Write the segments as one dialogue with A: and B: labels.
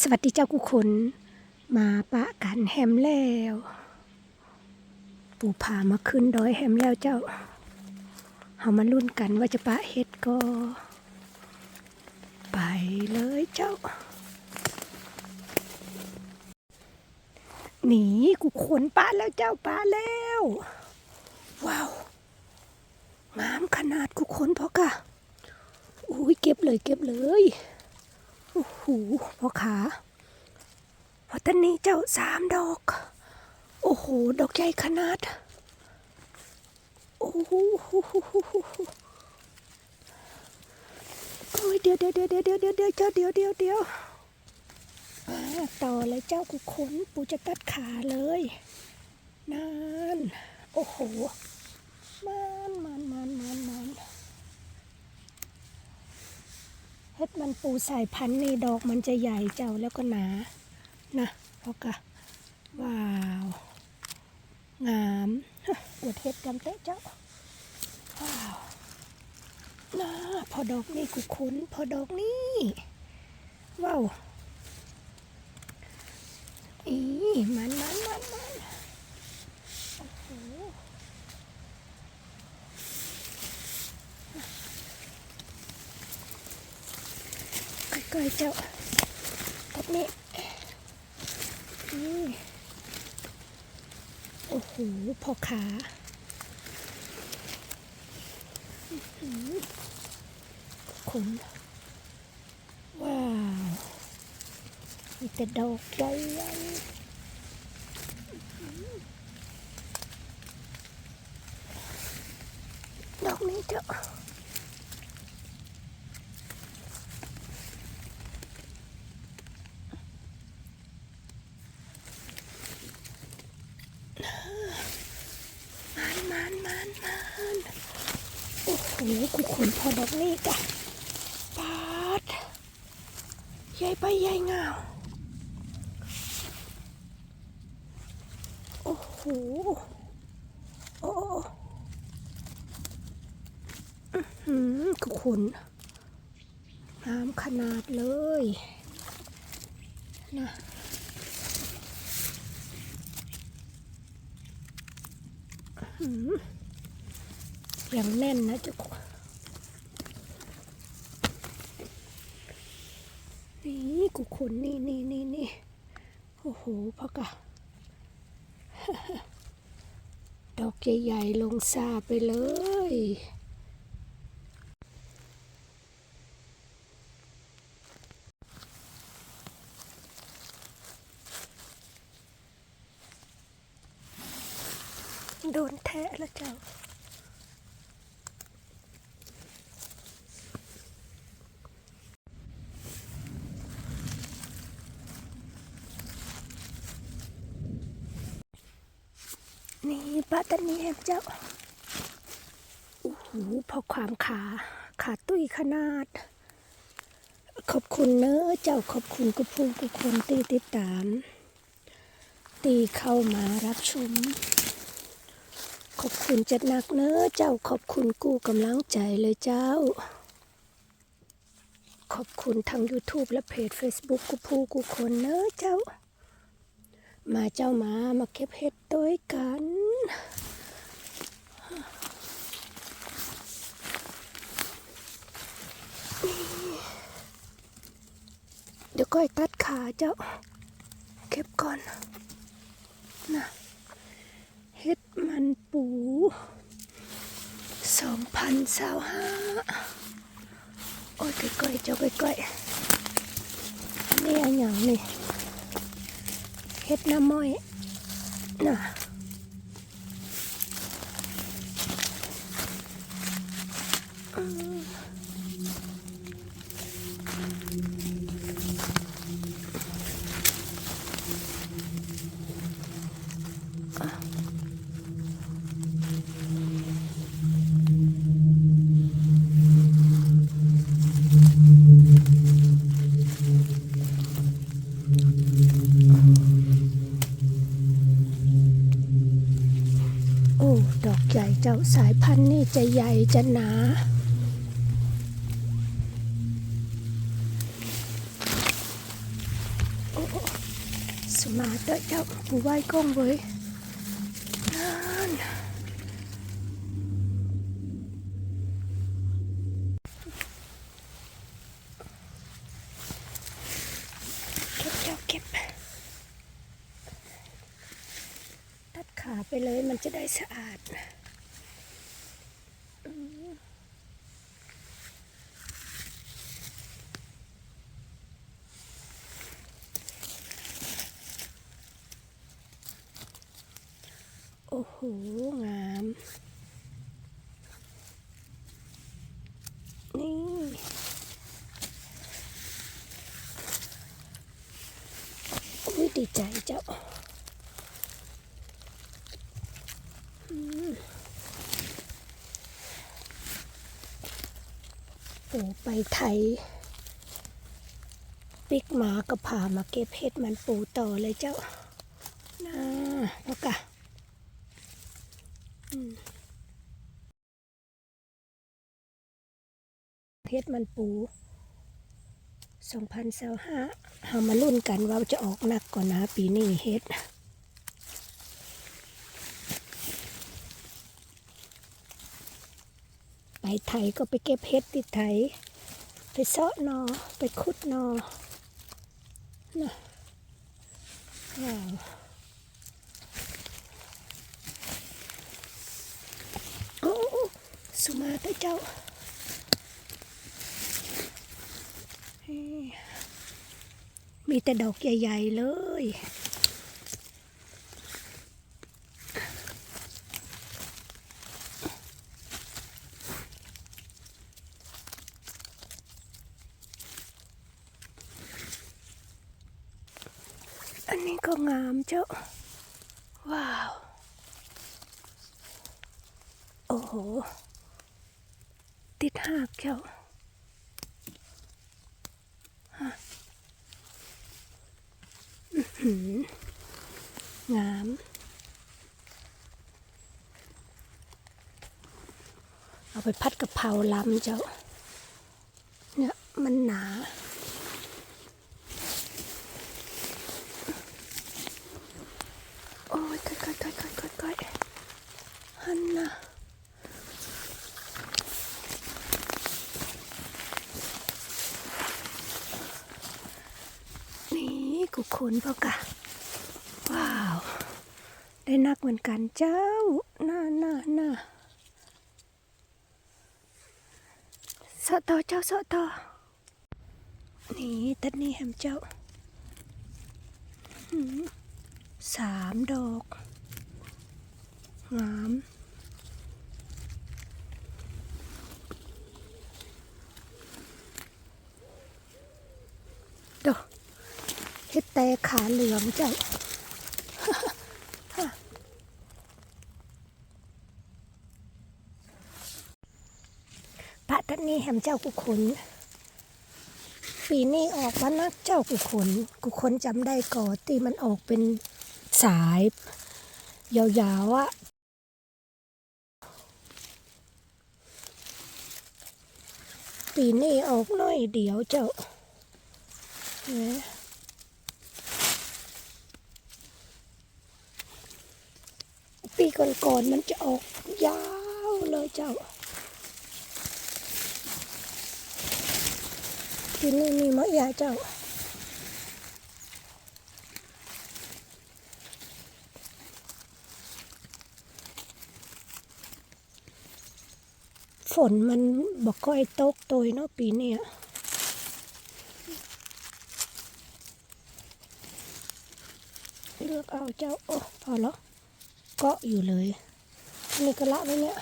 A: สวัสดีเจ้ากุคนมาปะกันแฮมแล้ว ปู่พามาขึ้นดอยแฮมแล้วเจ้าเฮามาลุ้นกันว่าจะปะเฮ็ดก็ ไปเลยเจ้า หนีกูขนปลาแล้วเจ้าปลาแล้ว ว้าวงามขนาดกูขนพอกะอุ้ยเก็บเลยเก็บเลย หูพ่อขาพอตอนนี้เจ้าสามดอก โอ้โห ดอกใหญ่ขนาด โอ้โหโอ้ยเดี๋ยวเดี๋ยวเดี๋ยวเดี๋ยวเดี๋ยวเดี๋ยวเจ้าเดี๋ยวเดี๋ยวเดี๋ยวต่อเลยเจ้ากุขนปูจะตัดขาเลยนั่นโอ้โหมันมันมันมันมัน เฮ็ดมันปูสายพันธุ์นี่ดอกมันจะใหญ่เจ้าแล้วก็หนานะพอกะว้าว งามอวดเฮ็ดกำเตะเจ้าว้าวนะพอดอกนี่กูคุ้นพอดอกนี่ว้าวอีมันมันมันมันโอ้โห ก้อยเจ้าตัดนี้นี่โอ้โหพอขาขนว้าวมีแต่ดอกใหญ่ๆอื้อหือดอกนี้เจ้า มันมันมันโอ้โหกูขนพอดอกนี้กะปาดใหญ่ไปใหญ่เงาโอ้โหโอ้อื้อหือกูขนงามขนาดเลยนะ หืม ยังแน่นนะจุกนี่กูขนนี่นี่นี่นี่โอ้โหพ่อกะดอกใหญ่ๆลงซาไปเลย โดนแทะแล้วเจ้านี่ป้าตันนี้แฮมเจ้า โอ้โห พอความขา ขาตุ้ยขนาด ขอบคุณเนอะเจ้าขอบคุณกุพูกุคนตีติดตาม ตีเข้ามารับชม อบคุณจัดหนักเนอะเจ้าขอบคุณกู้กำลังใจเลยเจ้า ขอบคุณทาง YouTube และเพจ Facebook กูพูกูคนเนอะเจ้า มาเจ้ามามาเก็บเห็ดด้วยกันเดี๋ยวก้อยตัดขาเจ้า เก็บก่อนนะ มันปูสองพันสาวห้าโอ้ยก้อยๆเจ้าก้อยๆอันนี่อันอย่างนี่เฮ็ดน้ำม้อยน่ะ จะใหญ่จะหนาสมาเตอะเจ้าผู้ไหว้กล้องเว้ยนั่นเก็บเจ้าเก็บ ตัดขาไปเลยมันจะได้สะอาดอืมโอ้โห งาม นี่ อุ้ยดี ใจเจ้าโอ้ไปไทย ปิกหมาก็พามาเก็บเห็ดมันปูต่อเลยเจ้าน่าแล้วกะเห็ดมันปู สองพันเาห้าเฮามาลุ้นกันว่าจะออกหนักก่อนนะปีนี้เห็ดไปไทยก็ไปเก็บเห็ดที่ไทยไปเซาะนอ ไปขุดนอนะว้าวโอ้สุมาตอเจ้าเฮ้ มีแต่ดอกใหญ่ ๆ เลย อันนี้ก็งามเจ้า ว้าว โอ้โห ติดหากเจ้าฮะอื้อหือ งามเอาไปพัดกะเพราล้ำเจ้า เนี่ยมันหนาโอ้ยก้อยก้อยก้อยก้อยก้อยก้อยฮันนะนี่กูขนเปล่ากะ ว้าว ได้นั กันเจ้าน่าน่าน่าสะต่อเจ้าสะต่อนี่ตัดนี่แฮมเจ้าสามดอกงามดอกเฮ็ดแต่ขาเหลืองเจ้า พระท่า นี้แหมเจ้ากุขนปีนี้ออกมานักเจ้ากุขนกุขนจำได้ก่อนตีมันออกเป็นสาย ยาวๆอะปีนี้ออกน้อยเดียวเจ้านไหมปีก่อนๆมันจะออกยาวเลยเจ้า ปีนี้มีมะยาเจ้าฝนมันบอกค่อยตกตัวเนาะปีเนี้ยเลือกเอาเจ้า โอ้ พอแล้วเกาะอยู่เลย นี่ก็ละแล้วเนี่ย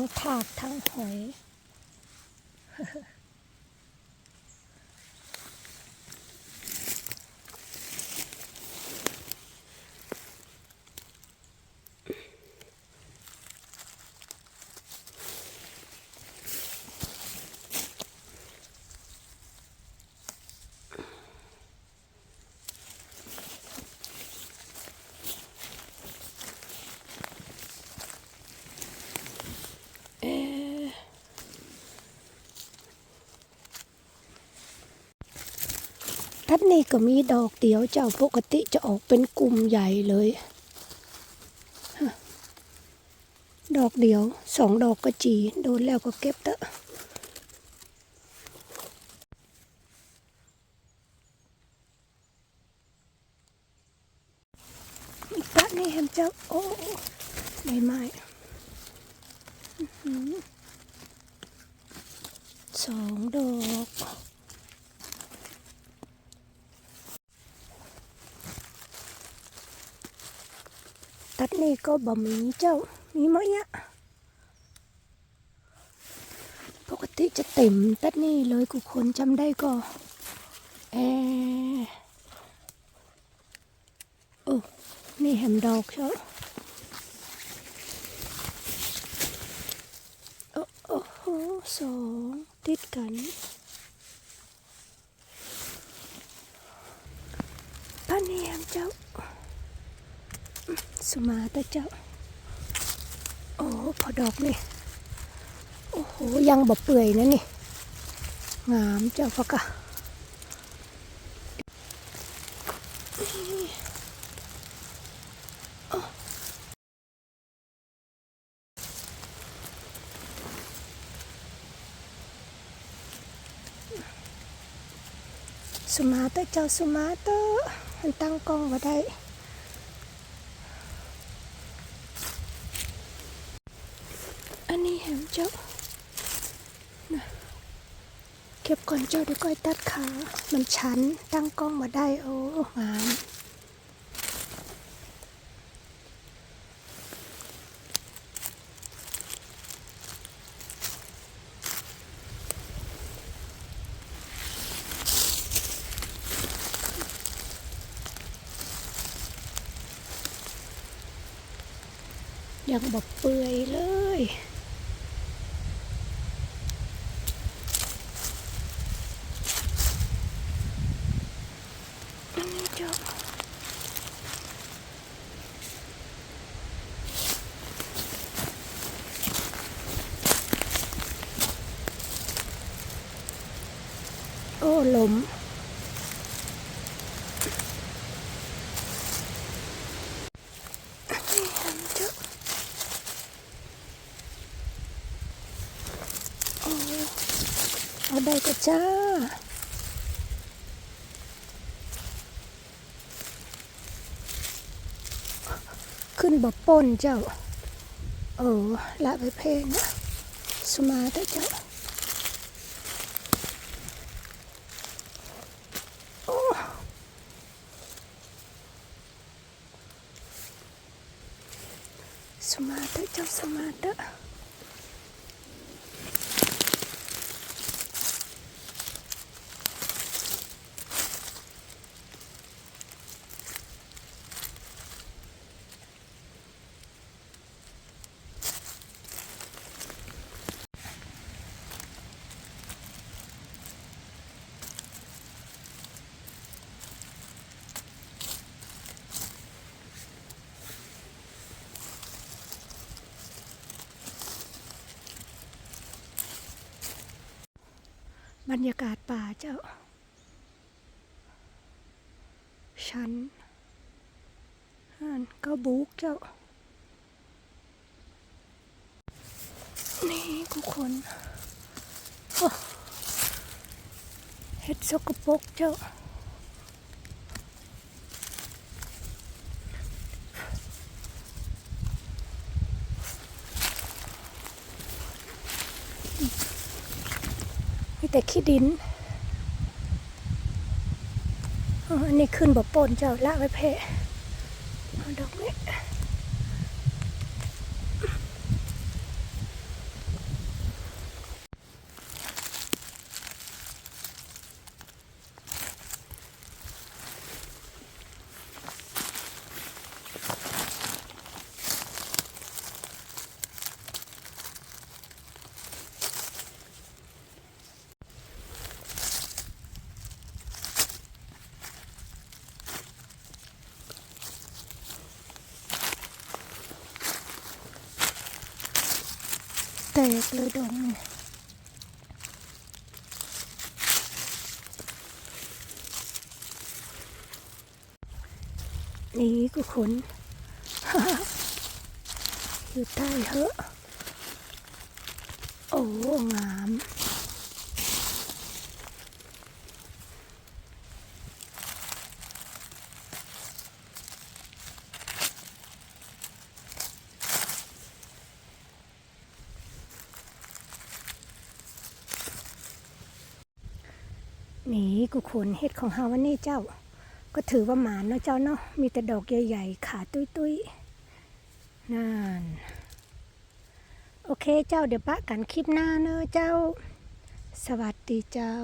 A: ทั้งถาดทั้งหอย ดนี้ก็มีดอกเดียวเจ้าปกติจะออกเป็นกลุ่มใหญ่เลย ดอกเดียวสองดอกก็จี โดนแล้วก็เก็บเตอะอีกปะนี่เห็นเจ้า โอ้ใบไม้อื้อหือสองดอก ตัดนี่ก็บ่มีเจ้า มีไหมอะปกติจะเต็มตัดนี่เลยกูคนจำได้ก็แอโอ้นี่แฮมดอกเจ้าโอ้โอ้โหสองติดกันป้านี่แฮมเจ้า สมาตะเจ้า โอ้พอดอกนี่ โอ้โห ยังบ่เปื่อยนะนี่ งามเจ้าพะกะโอ้สมาตะเจ้าสมาตะมันตั้งกล้องมาได้ อันนี้เห็นเจ้าเก็บก่อนเจ้าเดี๋ยวก้อยตัดขา มันชันตั้งกล้องมาได้โอ้งามยังบอกเปื่อยเลย อันนี้เจ้าโอ้ ลมอันนี้ทำเจ้าโอ้เอาได้ก็จ้าขึ้นบ่ป่นเจ้า เออละไปเพลงนะสมาแต่เจ้าโอ้ สมาแบรรยากาศป่าเจ้าฉันฮันก็บุกเจ้า นี่ทุกคนเฮ็ดสกปรกเจ้า แต่ขี้ดินอันนี้ขึ้นบ่ปนเจ้าละไว้เพะดอกนี้ ตกเลยดงนี่ก็ขนอยู่ใต้เหอะ โอ้งาม นี่กูขนเห็ดของเฮาวันนี้เจ้า ก็ถือว่าหมานเนาะเจ้าเนาะมีแต่ดอกใหญ่ๆขาตุ้ยๆนั่นโอเคเจ้าเดี๋ยวปะกันคลิปหน้าเนอะเจ้า สวัสดีเจ้า